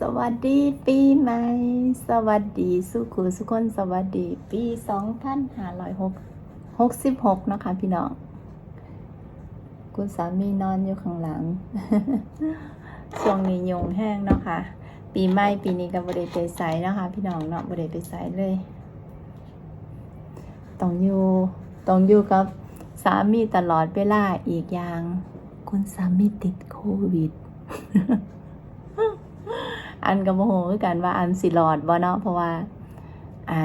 สวัสดีปีใหม่ สวัสดีสุขุสุคน สวัสดีปีสองพันห้าร้อยหกหกสิบหกนะคะพี่น้อง คุณสามีนอนอยู่ข้างหลัง ช่วงนี้ยงแห้งเนาะค่ะ ปีใหม่ปีนี้ก็บริไปใส่นะคะ พี่น้องเนาะบริไปใส่เลยต้องอยู่ต้องอยู่กับสามีตลอดเวลาอีกอย่าง คุณสามีติดโควิด อันกับโมโหคือกันว่าอันสิรอดบ่เนาะเพราะว่าไอ้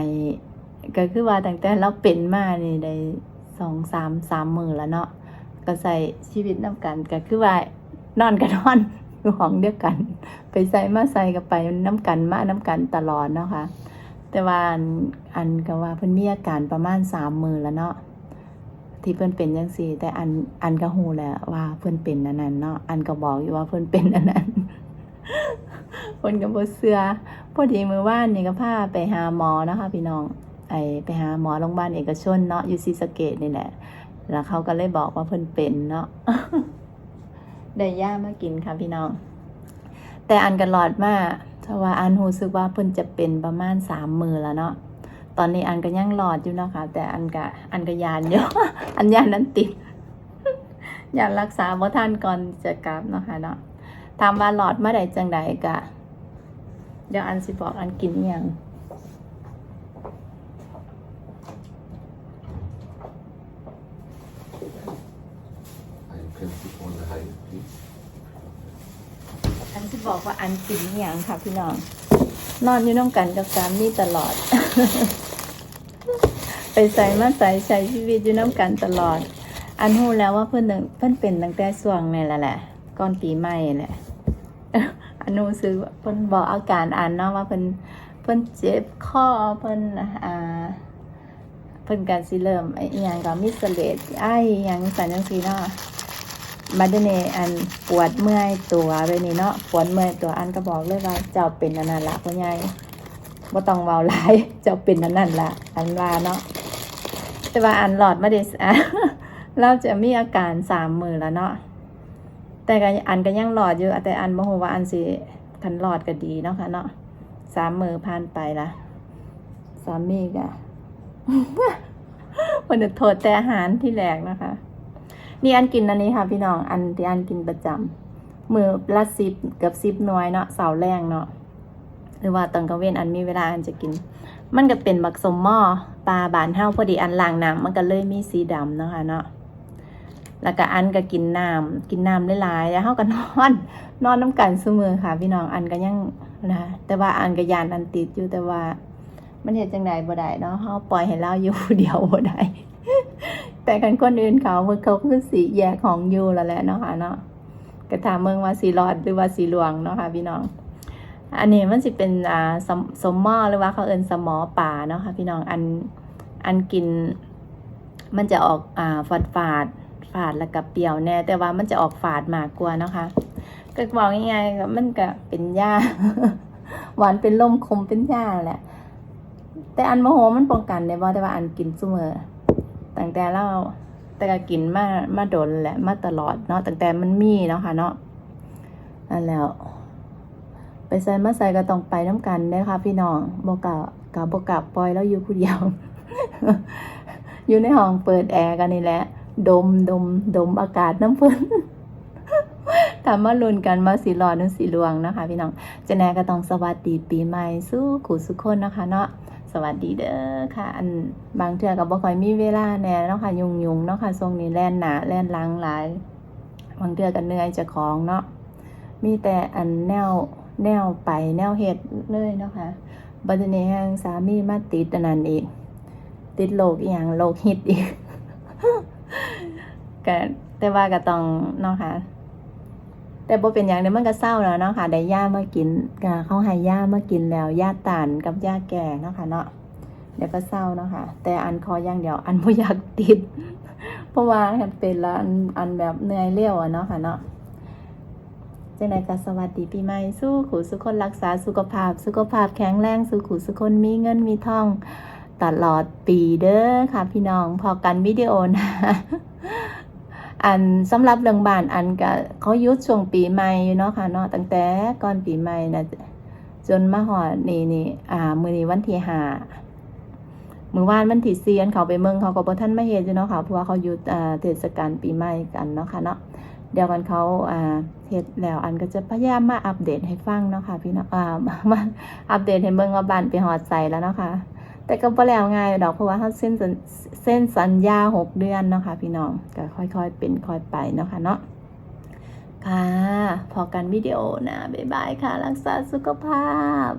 ก็คือว่าตั้งแต่เราเป็นมานี่ได้สองสามสามมือแล้วเนาะก็ใส่ชีวิตน้ำกันก็คือว่านอนกันนอนอยู่ห้องเดียวกัน ไปใส่มาใส่ก็ไปน้ำกันมาน้ำกันตลอดเนาะค่ะแต่ว่าอันก็ว่าเพิ่นมีอาการประมาณสามมือแล้วเนาะที่เพิ่นเป็นจังซี่ แต่อันอันก็ฮู้แหละว่าเพิ่นเป็นอันนั้นเนาะอันก็บอกอยู่ว่าเพิ่นเป็นอันนั้น เพิ่นก็บ่เชื่อพอดีมือว่านนี่ก็พาไปหาหมอเนาะคะ พี่น้องไอไปหาหมอโรงพยาบาลเอกชนเนาะอยู่ศรีสเกษนี่แหละ แล้วเขาก็เลยบอกว่าเพิ่นเป็นเนาะได้ยามากินค่ะพี่น้อง แต่อันกันหลอดมาเพราะว่าอันรู้สึกว่าเพิ่นจะเป็นประมาณสามมือแล้วเนาะตอนนี้อันก็ยังหลอดอยู่เนาะค่ะแต่อันก็อันก็ยานเยอะอันยานนั้นติดยานรักษาบ่ทันก่อนจะกลับเนาะค่ะเนาะถามว่าหลอดเมื่อใดจังใดก็ เดี๋ยวอันสิบอกอันกินอหย่าง Ein Prinzip ohne Heil. อันสิบอกว่าอันกินอหย่างค่ะพี่น้อง นอนอยู่น้องกันกับสามีตลอด ไปใส่มาใส่ใช้ชีวิตอยู่น้ำกันตลอด อันหู้แล้วว่าเพื่อนนึงเพื่อนเป็นตั้งแต่ช่วงนี่แหละแหละก่อนปีใหม่แหละ นูซื้อเพิ่นบอกอาการอันเนาะว่าเพิ่นเพิ่นเจ็บคอเพิ่นอ่าเพิ่นการสิเริ่มไอ้อหยังก็มีเลดไอ้อหยังสันจังซี่เนาะบัดเดยวนี้อันปวดเมื่อยตัวไปนี่เนาะปวดเมื่อยตัวอันก็บอกเลยว่าเจ้าเป็นอันนั้นละพ่อใหญ่บ่ต้องเว้าหลายเจ้าเป็นอันนั้นละอันว่าเนาะแต่ว่าอันหลอดมาเดสอะเราจะมีอาการสามมือแล้วเนาะ แต่ก็อันก็ยังหลอดอยู่แต่อันบ่ฮู้ว่าอันสิคันหลอดก็ดีเนาะค่ะเนาะสามมือผ่านไปละสามีก็วันนี้โทษแต่อาหารที่แรกนะคะ นี่อันกินอันนี้ค่ะ พี่น้องอันที่อันกินประจำมือละสิบเกับสิบน่วยเนาะเสาแรงเนาะหรือว่าตอนกลางเว้นอันมีเวลาอันจะกิน มันก็เป็นบักสมหม้อปลาบานเฮาพอดีอันล้างน้ำมันก็เลยมีสีดำนะคะเนาะ แล้วก็อันก็กินน้ำกินน้ำหลายๆแล้วเฮาก็นอน นอนน้ำกันซุมือค่ะ พี่น้องอันก็ยังนะแต่ว่าอันก็ยานอันติดอยู่แต่ว่ามันเฮ็ดจังไดบ่ได้เนาะเฮาปล่อยให้เราอยู่เดียวบ่ได้แต่กันคนอื่นเขาเมื่อเขาคือสีแยกของอยู่แล้วแหละเนาะค่ะเนาะก็ถามเมืองว่าสีรอดหรือว่าสีหลวงเนาะค่ะพี่น้องอันนี้มันสิเป็นอ่าสมสมมอหรือว่าเขาเอินสมอป่าเนาะค่ะพี่น้องอันอันกิน มันจะออกอ่าฝาดฝาด ฝาดแล้วก็เปรี้ยวแน่แต่ว่ามันจะออกฝาดมากกว่านะคะก็บอกง่ายๆก็มันก็เป็นหญ้าหวานเป็นลมคมเป็นหญ้าแหละ แต่อันโมโหมันป้องกันได้บ่แต่ว่าอันกินเสมอตั้งแต่เราแต่ก็กินมามาโดนแหละมาตลอดเนาะตั้งแต่มันมีเนาะค่ะเนาะอันแล้ว ไปใส่มาใส่ก็ต้องไปน้ำกันได้ค่ะ พี่น้องบอกกะกะบอกกะปล่อยแล้วอยู่ผู้เดียว อยู่ในห้องเปิดแอร์กันนี่แหละ ดมดมดมอากาศน้ำเพิ่นถามมาลุนกันมาสีหลอดหรือสีลวงนะคะ พี่น้องเจะแนก็ต้องสวัสดีปีใหม่สู้ขู่สุขคนนะคะ เนาะสวัสดีเด้อค่ะ อันบางเทื่อก็บบ่ค่อยมีเวลาแน่เนาะค่ะยุ่งยุงเนาะค่ะทรงนี้แล่นหนาแล่นหลังหลาย บางเทื่อก็เหนื่อยจะของเนาะมีแต่อันแนวแนวไปแนวเฮ็ดเลยเนาะค่ะบัดนี้แฮงสามีมาติดอันนั้นอีกติดโรคอีหยังโรคฮิตอีก ก็แต่ว่าก็ต้องเนาะค่ะ แต่บ่เป็นอย่างเดียวมันก็เศร้าแล้วเนาะค่ะ ได้ย่ามากินก็เขาให้ย่ามากินแล้วย่าตานกับย่าแก่เนาะค่ะเนาะเดี๋ยวก็เศร้าเนาะค่ะ แต่อันคออย่างเดียว อันบ่อยากติด เพราะว่าเป็นแล้วอันอันแบบเหนื่อยเร็วอะเนาะค่ะเนาะจังไดก็สวัสดีปีใหม่สู้ขู่สุขคนรักษาสุขภาพ สุขภาพแข็งแรงสู้ขู่สุขคนมีเงินมีทองตลอดปีเด้อค่ะพี่น้องพอกันวิดีโอนะ อันสำหรับเรื่องบ้านอันก็เขายุดช่วงปีใหม่อยู่เนาะค่ะเนาะตั้งแต่ก่อนปีใหม่นะจนมาหอดนี่นี่อ่า มือนี้วันที่ห้ามือวานวันที่เซียนเขาไปเมืองเขาก็บ่ท่านไม่เฮ็ดอยู่เนาะค่ะเพราะว่าเขายุดอ่าเทศกาลปีใหม่กันเนาะค่ะเนาะเดี๋ยวกันเขาอ่าเฮ็ดแล้วอันก็จะพยายามมาอัปเดตให้ฟังเนาะค่ะพี่น้องอ่ามาอัปเดตให้เบิ่งว่าบ้านไปหอดใส่แล้วเนาะค่ะ แต่ก็บ่แล้วง่ายดอกเพราะว่าเขาเส้นสัญเส้นสัญญาหกเดือนเนาะค่ะพี่น้องก็ค่อยๆเป็นค่อยไปเนาะค่ะเนาะค่ะ พอกันวิดีโอนะ บ๊ายบายค่ะ รักษาสุขภาพ